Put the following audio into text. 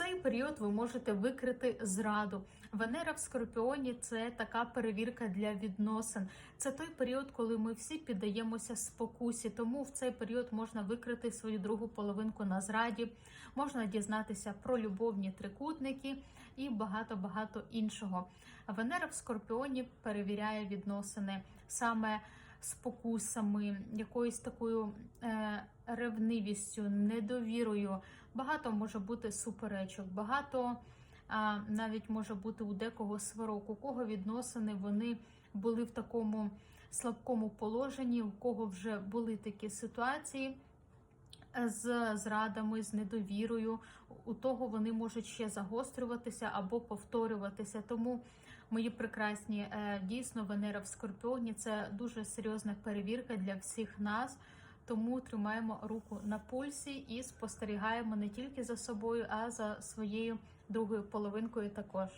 цей період ви можете викрити зраду. Венера в Скорпіоні це така перевірка для відносин. Це той період, коли ми всі піддаємося спокусі. Тому в цей період можна викрити свою другу половинку на зраді, можна дізнатися про любовні трикутники і багато багато іншого. Венера в Скорпіоні перевіряє відносини саме спокусами, якоюсь такою е, ревнивістю, недовірою. Багато може бути суперечок, багато навіть може бути у декого сварок, у кого відносини вони були в такому слабкому положенні, у кого вже були такі ситуації. З зрадами, з недовірою, у того вони можуть ще загострюватися або повторюватися. Тому мої прекрасні е, дійсно Венера в Скорпіоні це дуже серйозна перевірка для всіх нас. Тому тримаємо руку на пульсі і спостерігаємо не тільки за собою, а за своєю другою половинкою також.